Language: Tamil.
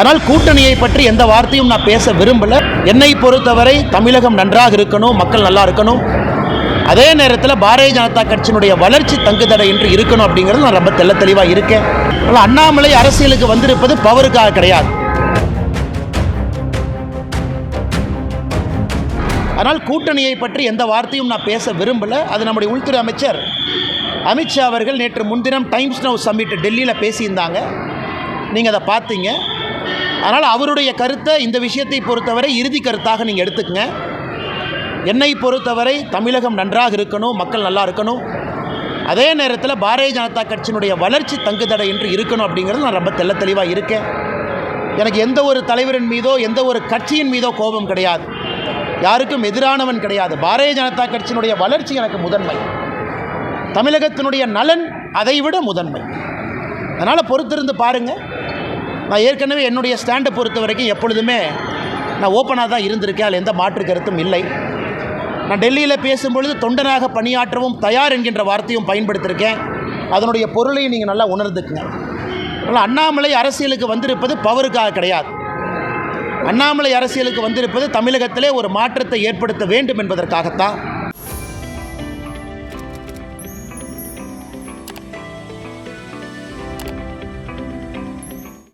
ஆனால் கூட்டணியை பற்றி எந்த வார்த்தையும் நான் பேச விரும்பல. என்னை பொறுத்தவரை தமிழகம் நன்றாக இருக்கணும் மக்கள் நல்லா இருக்கணும். அதே நேரத்தில் பாரதிய ஜனதா கட்சியினுடைய வளர்ச்சி தங்குதடை என்று இருக்கணும் அப்படிங்கிறது நான் ரொம்ப தெல்ல தெளிவாக இருக்கேன். ஆனால் அண்ணாமலை அரசியலுக்கு வந்திருப்பது பவருக்காக கிடையாது. ஆனால் கூட்டணியை பற்றி எந்த வார்த்தையும் நான் பேச விரும்பல. அது நம்முடைய உள்துறை அமைச்சர் அமித்ஷா அவர்கள் நேற்று முன்தினம் டைம்ஸ் நவ் சம்மிட் டெல்லியில் பேசியிருந்தாங்க. நீங்கள் அதை பார்த்தீங்க. அதனால் அவருடைய கருத்தை இந்த விஷயத்தை பொறுத்தவரை இறுதி கருத்தாக நீங்கள் எடுத்துக்கங்க. என்னை பொறுத்தவரை தமிழகம் நன்றாக இருக்கணும் மக்கள் நல்லா இருக்கணும். அதே நேரத்தில் பாரதிய ஜனதா கட்சியினுடைய வளர்ச்சி தங்குதடை என்று இருக்கணும் அப்படிங்கிறது நான் ரொம்ப தெள்ள தெளிவாக இருக்கேன். எனக்கு எந்த ஒரு தலைவரின் மீதோ எந்த ஒரு கட்சியின் மீதோ கோபம் கிடையாது. யாருக்கும் எதிரானவன் கிடையாது. பாரதிய ஜனதா கட்சியினுடைய வளர்ச்சி எனக்கு முதன்மை. தமிழகத்தினுடைய நலன் அதைவிட முதன்மை. அதனால் பொறுத்திருந்து பாருங்கள் நான் ஏற்கனவே என்னுடைய ஸ்டாண்டை பொறுத்த வரைக்கும் எப்பொழுதுமே நான் ஓப்பனாக தான் இருந்திருக்கேன். அதில் எந்த மாற்று கருத்தும் இல்லை. நான் டெல்லியில் பேசும்பொழுது தொண்டனாக பணியாற்றவும் தயார் என்கின்ற வார்த்தையும் பயன்படுத்தியிருக்கேன் அதனுடைய பொருளையும் நீங்கள் நல்லா உணர்ந்துக்குங்க. அதனால் அண்ணாமலை அரசியலுக்கு வந்திருப்பது பவருக்காக கிடையாது. அண்ணாமலை அரசியலுக்கு வந்திருப்பது தமிழகத்திலே ஒரு மாற்றத்தை ஏற்படுத்த வேண்டும் என்பதற்காகத்தான்.